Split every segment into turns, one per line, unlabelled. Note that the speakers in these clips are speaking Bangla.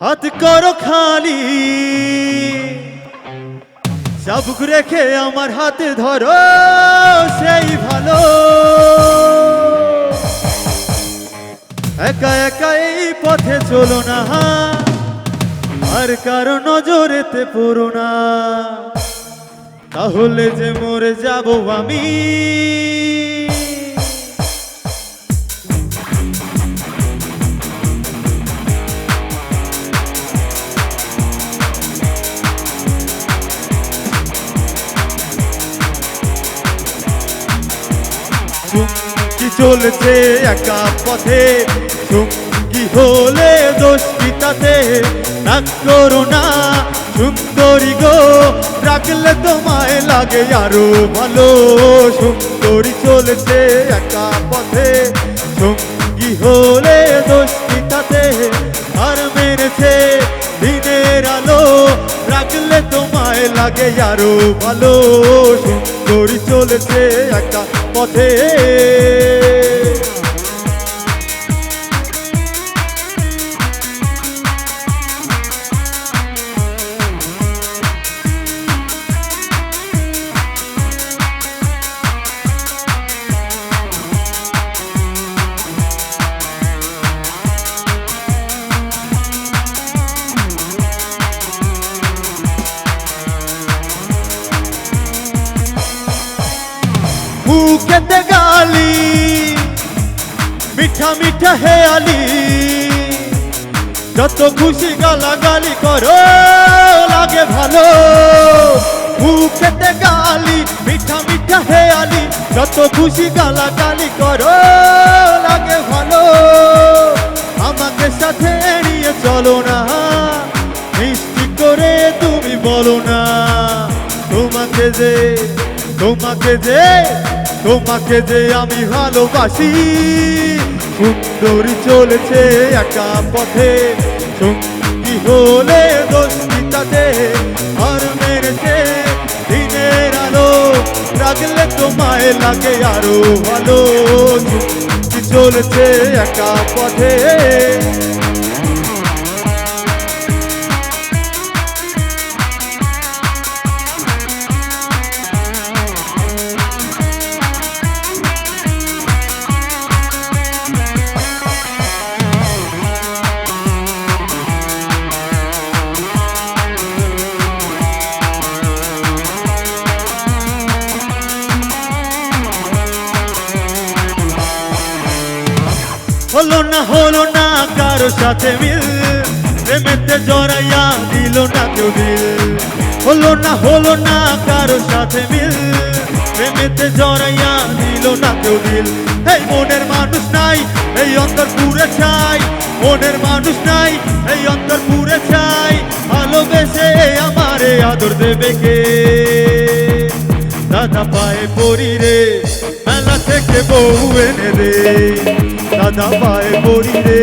হাত করো খালি। চাবুক রেখে আমার হাতে ধরো, সেই ভালো। একা একা এই পথে চলো না, আর কারও নজরেতে পড়ো না। তাহলে যে মরে যাব আমি। কি চলছে একা পথে? সঙ্গী হলে দোষ পিতাতে রাগ করো না, সুন্দরী গো, রাখলে তোমায় লাগে আরও ভালো। সুন্দরী চলছে একা পথে সঙ্গী হলে দোষ লাগে আরও ভালো। সুন্দরী চলেছে একটা পথে। মুখেতে গালি, মিঠা মিঠা হেয়ালি যত খুশি গালাগালি করো, লাগে ভালো। মুখেতে গালি, মিঠা মিঠা হেয়ালি যত খুশি গালাগালি করো, লাগে ভালো। আমাকে সাথে নিয়ে চলো না মিষ্টি করে তুমি বলো না। তোমাকে যে তোমাকে যে তোমাকে যে আমি ভালোবাসি। সুন্দরী চলেছে একা পথে। সঙ্গী হলে দোষী তাতে আর মেরেছে দিনের আলো। রাগলে তোমায় লাগে আরও ভালো। চলেছে একা পথে। হলো না হলো না কারও সাথে মিল। প্রেমেতে জড়াইয়া দিল না কেউ দিল। হলো না হলো না কারও সাথে মিল। প্রেমেতে জড়াইয়া দিল না কেউ দিল। এই মনের মানুষ নাই, এই অন্তর পুরে চাই মনের মানুষ নাই, এই অন্তর পুরে চাই ভালোবেসে আমারে আদর দেবে কে? দাদা পায়ে পড়ি রে, মেলা থেকে বউ এনে দে। দাদা পায়ে পড়ি রে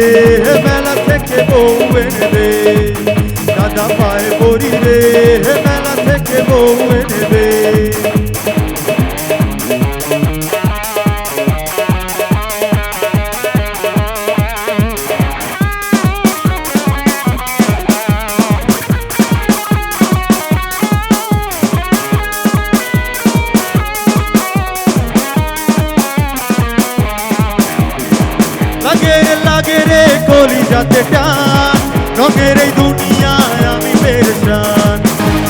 বেলা থেকে বউ এনে দে। লাগে লাগে রে কলি যাতে টান রঙের এই দুনিয়ায় আমি পেরেছান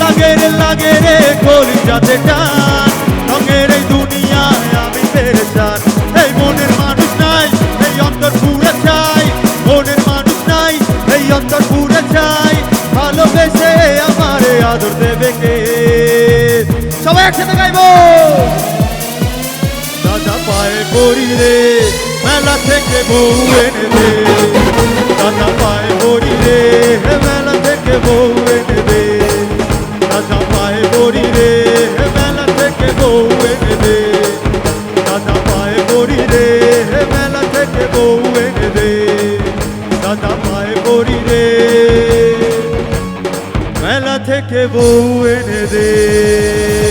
লাগে রে লাগে রে কলি যাতে টান রঙের এই দুনিয়ায় আমি পেরেছান এই মনের মানুষ নাই, এই অন্তর পুরে চাই। মনের মানুষ নাই, এই অন্তর পুরে চাই। ভালোবেসে আমারে আদর দেবে কে? সবাই একসাথে গাইবো। দাদা পায়ে পড়ি রে। মেলা থেকে বউ এনে দে দাদা পায়ে পড়ি রে মেলা থেকে বউ এনে দে দাদা পায়ে পড়ি রে মেলা থেকে বউ এনে দে দাদা পায়ে পড়ি রে মেলা থেকে বউ এনে দে দাদা পায়ে পড়ি রে মেলা থেকে বউ এনে দে